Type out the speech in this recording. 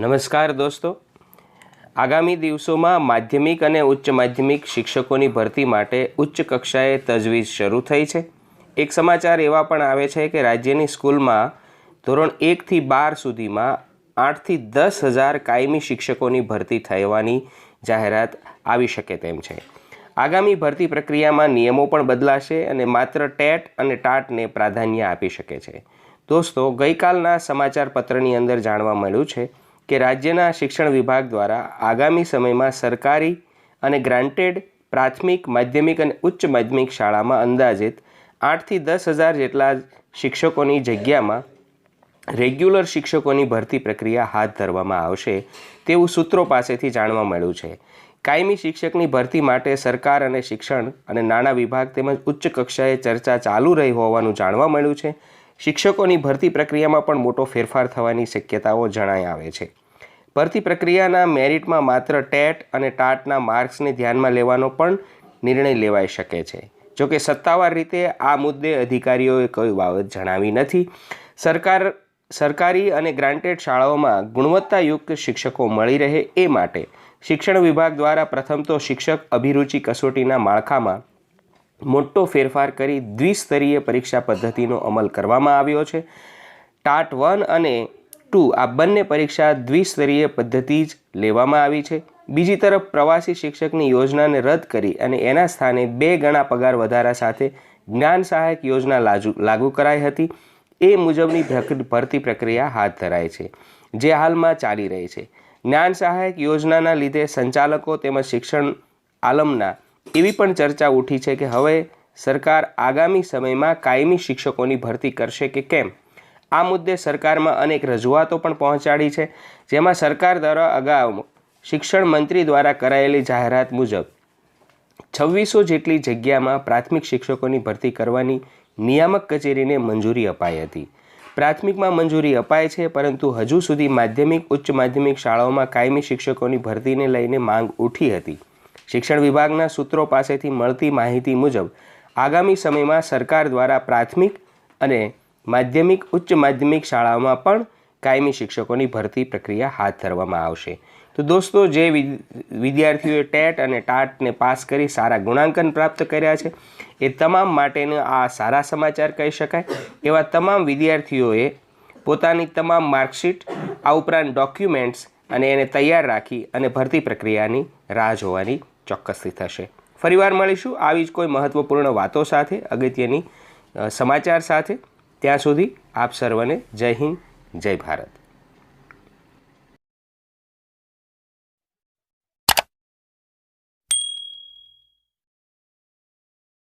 નમસ્કાર દોસ્તો. આગામી દિવસોમાં માધ્યમિક અને ઉચ્ચ માધ્યમિક શિક્ષકોની ભરતી માટે ઉચ્ચ કક્ષાએ તજવીજ શરૂ થઈ છે. એક સમાચાર એવા પણ આવે છે કે રાજ્યની સ્કૂલમાં ધોરણ એકથી બાર સુધીમાં આઠથી દસ હજાર કાયમી શિક્ષકોની ભરતી થવાની જાહેરાત આવી શકે તેમ છે. આગામી ભરતી પ્રક્રિયામાં નિયમો પણ બદલાશે અને માત્ર ટેટ અને ટાટને પ્રાધાન્ય આપી શકે છે. દોસ્તો, ગઈકાલના સમાચાર પત્રની અંદર જાણવા મળ્યું છે કે રાજ્યના શિક્ષણ વિભાગ દ્વારા આગામી સમયમાં સરકારી અને ગ્રાન્ટેડ પ્રાથમિક, માધ્યમિક અને ઉચ્ચ માધ્યમિક શાળામાં અંદાજિત આઠથી દસ હજાર જેટલા શિક્ષકોની જગ્યામાં રેગ્યુલર શિક્ષકોની ભરતી પ્રક્રિયા હાથ ધરવામાં આવશે તેવું સૂત્રો પાસેથી જાણવા મળ્યું છે. કાયમી શિક્ષકની ભરતી માટે સરકાર અને શિક્ષણ અને નાણાં વિભાગ તેમજ ઉચ્ચ કક્ષાએ ચર્ચા ચાલુ રહી હોવાનું જાણવા મળ્યું છે. શિક્ષકોની ભરતી પ્રક્રિયામાં પણ મોટો ફેરફાર થવાની શક્યતાઓ જણાઈ આવે છે. ભરતી પ્રક્રિયાના મેરિટમાં માત્ર ટેટ અને ટાટના માર્ક્સને ધ્યાનમાં લેવાનો પણ નિર્ણય લેવાઈ શકે છે. જોકે સત્તાવાર રીતે આ મુદ્દે અધિકારીઓએ કોઈ બાબત જણાવી નથી. સરકાર, સરકારી અને ગ્રાન્ટેડ શાળાઓમાં ગુણવત્તાયુક્ત શિક્ષકો મળી રહે એ માટે શિક્ષણ વિભાગ દ્વારા પ્રથમ તો શિક્ષક અભિરુચિ કસોટીના માળખામાં મોટો ફેરફાર કરી દ્વિસ્તરીય પરીક્ષા પદ્ધતિનો અમલ કરવામાં આવ્યો છે. ટાટ વન અને ટુ આ બંને પરીક્ષા દ્વિસ્તરીય પદ્ધતિ જ લેવામાં આવી છે. બીજી તરફ પ્રવાસી શિક્ષકની યોજનાને રદ કરી અને એના સ્થાને બે ગણા પગાર વધારા સાથે જ્ઞાન સહાયક યોજના લાજુ, લાગુ કરાઈ હતી. એ મુજબની ભરતી પ્રક્રિયા હાથ ધરાય છે, જે હાલમાં ચાલી રહી છે. જ્ઞાન સહાયક યોજનાના લીધે સંચાલકો તેમજ શિક્ષણ આલમના એવી પણ ચર્ચા ઉઠી છે કે હવે સરકાર આગામી સમયમાં કાયમી શિક્ષકોની ભરતી કરશે કે કેમ? આ મુદ્દે સરકારમાં અનેક રજૂઆતો પણ પહોંચાડી છે, જેમાં સરકાર દ્વારા અગાઉ શિક્ષણ મંત્રી દ્વારા કરાયેલી જાહેરાત મુજબ છવ્વીસો જેટલી જગ્યામાં પ્રાથમિક શિક્ષકોની ભરતી કરવાની નિયામક કચેરીને મંજૂરી અપાઈ હતી. પ્રાથમિકમાં મંજૂરી અપાય છે, પરંતુ હજુ સુધી માધ્યમિક, ઉચ્ચ માધ્યમિક શાળાઓમાં કાયમી શિક્ષકોની ભરતીને લઈને માંગ ઉઠી હતી. શિક્ષણ વિભાગના સૂત્રો પાસેથી મળતી માહિતી મુજબ, આગામી સમયમાં સરકાર દ્વારા પ્રાથમિક અને માધ્યમિક, ઉચ્ચ માધ્યમિક શાળાઓમાં પણ કાયમી શિક્ષકોની ભરતી પ્રક્રિયા હાથ ધરવામાં આવશે. તો દોસ્તો, જે વિદ્યાર્થીઓએ ટેટ અને ટાટને પાસ કરી સારા ગુણાંકન પ્રાપ્ત કર્યા છે, એ તમામ માટેના આ સારા સમાચાર કહી શકાય. એવા તમામ વિદ્યાર્થીઓએ પોતાની તમામ માર્કશીટ, આ ઉપરાંત ડોક્યુમેન્ટ્સ અને એને તૈયાર રાખી અને ભરતી પ્રક્રિયાની રાહ જોવાની ચોક્કસથી થશે. ફરીવાર મળીશું આવી જ કોઈ મહત્ત્વપૂર્ણ વાતો સાથે, અગત્યની સમાચાર સાથે. ત્યાં સુધી આપ સર્વને જય હિન્દ જય ભારત.